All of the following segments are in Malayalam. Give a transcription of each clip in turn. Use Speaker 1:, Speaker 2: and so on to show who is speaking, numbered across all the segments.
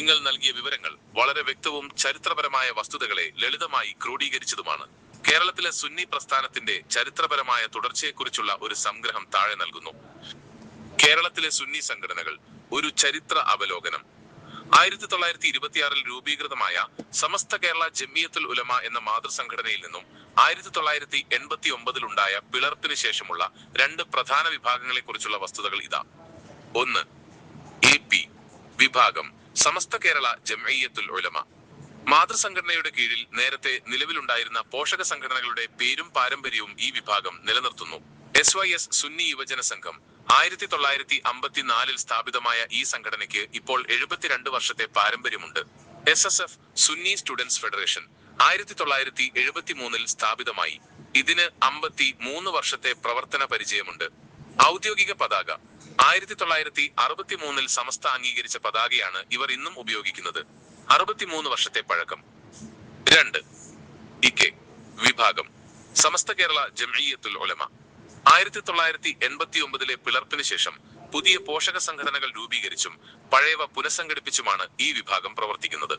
Speaker 1: നിങ്ങൾ നൽകിയ വിവരങ്ങൾ വളരെ വ്യക്തവും ചരിത്രപരമായ വസ്തുതകളെ ലളിതമായി ക്രോഡീകരിച്ചതുമാണ്. കേരളത്തിലെ സുന്നി പ്രസ്ഥാനത്തിന്റെ ചരിത്രപരമായ തുടർച്ചയെക്കുറിച്ചുള്ള ഒരു സംഗ്രഹം താഴെ നൽകുന്നു. കേരളത്തിലെ സുന്നി സംഘടനകൾ ഒരു ചരിത്ര അവലോകനം. ആയിരത്തി തൊള്ളായിരത്തി ഇരുപത്തിയാറിൽ രൂപീകൃതമായ സമസ്ത കേരള ജമിയത്തുൽ ഉലമ എന്ന മാതൃസംഘടനയിൽ നിന്നും ആയിരത്തി തൊള്ളായിരത്തി എൺപത്തി ഒമ്പതിലുണ്ടായ പിളർപ്പിന് ശേഷമുള്ള രണ്ട് പ്രധാന വിഭാഗങ്ങളെ കുറിച്ചുള്ള വസ്തുതകൾ ഇതാ. ഒന്ന് എ പി വിഭാഗം. സമസ്ത കേരള ജമയ്യത്തുൽ ഉലമ. മാതൃസംഘടനയുടെ കീഴിൽ നേരത്തെ നിലവിലുണ്ടായിരുന്ന പോഷക സംഘടനകളുടെ പേരും പാരമ്പര്യവും ഈ വിഭാഗം നിലനിർത്തുന്നു. എസ് വൈ എസ് സുന്നി യുവജന സംഘം ആയിരത്തി തൊള്ളായിരത്തി അമ്പത്തിനാലിൽ സ്ഥാപിതമായ ഈ സംഘടനയ്ക്ക് ഇപ്പോൾ എഴുപത്തിരണ്ട് വർഷത്തെ പാരമ്പര്യമുണ്ട്. S S F Sunni students federation ആയിരത്തി തൊള്ളായിരത്തി എഴുപത്തി മൂന്നിൽ സ്ഥാപിതമായി. ഇതിന് അമ്പത്തി മൂന്ന് വർഷത്തെ പ്രവർത്തന പരിചയമുണ്ട്. ഔദ്യോഗിക പതാക ആയിരത്തി തൊള്ളായിരത്തി അറുപത്തി മൂന്നിൽ സമസ്ത അംഗീകരിച്ച പതാകയാണ് ഇവർ ഇന്നും ഉപയോഗിക്കുന്നത്. അറുപത്തിമൂന്ന് വർഷത്തെ പഴക്കം. രണ്ട് ഇക്കെ വിഭാഗം. സമസ്ത കേരള ജംഇയ്യത്തുൽ ഒലമ ആയിരത്തി തൊള്ളായിരത്തി എൺപത്തി ഒമ്പതിലെ പിളർപ്പിന് ശേഷം പുതിയ പോഷക സംഘടനകൾ രൂപീകരിച്ചും പഴയവ പുനഃസംഘടിപ്പിച്ചുമാണ് ഈ വിഭാഗം പ്രവർത്തിക്കുന്നത്.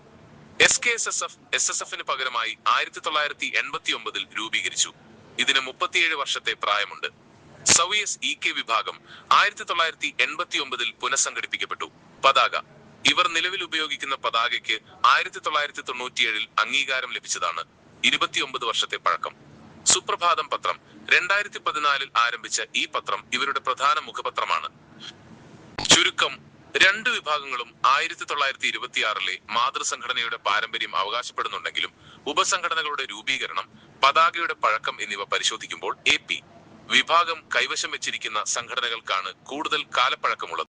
Speaker 1: S K S S F S S എഫിന് പകരമായി ആയിരത്തി തൊള്ളായിരത്തി എൺപത്തി ഒമ്പതിൽ രൂപീകരിച്ചു. ഇതിന് മുപ്പത്തിയേഴ് വർഷത്തെ പ്രായമുണ്ട്. സൗയസ് ഇ കെ വിഭാഗം ആയിരത്തി തൊള്ളായിരത്തി എൺപത്തി ഒമ്പതിൽ പുനഃസംഘടിപ്പിക്കപ്പെട്ടു. പതാക. ഇവർ നിലവിൽ ഉപയോഗിക്കുന്ന പതാകയ്ക്ക് ആയിരത്തി തൊള്ളായിരത്തി തൊണ്ണൂറ്റിയേഴിൽ അംഗീകാരം ലഭിച്ചതാണ്. ഇരുപത്തിയൊമ്പത് വർഷത്തെ പഴക്കം. സുപ്രഭാതം പത്രം. രണ്ടായിരത്തി പതിനാലിൽ ആരംഭിച്ച ഈ പത്രം ഇവരുടെ പ്രധാന മുഖപത്രമാണ്. ചുരുക്കം രണ്ട് വിഭാഗങ്ങളും ആയിരത്തി തൊള്ളായിരത്തി ഇരുപത്തിയാറിലെ മാതൃസംഘടനയുടെ പാരമ്പര്യം അവകാശപ്പെടുന്നുണ്ടെങ്കിലും ഉപസംഘടനകളുടെ രൂപീകരണം പതാകയുടെ പഴക്കം എന്നിവ പരിശോധിക്കുമ്പോൾ എ വിഭാഗം കൈവശം വെച്ചിരിക്കുന്ന സംഘടനകൾക്കാണ് കൂടുതൽ കാലപ്പഴക്കമുള്ളത്.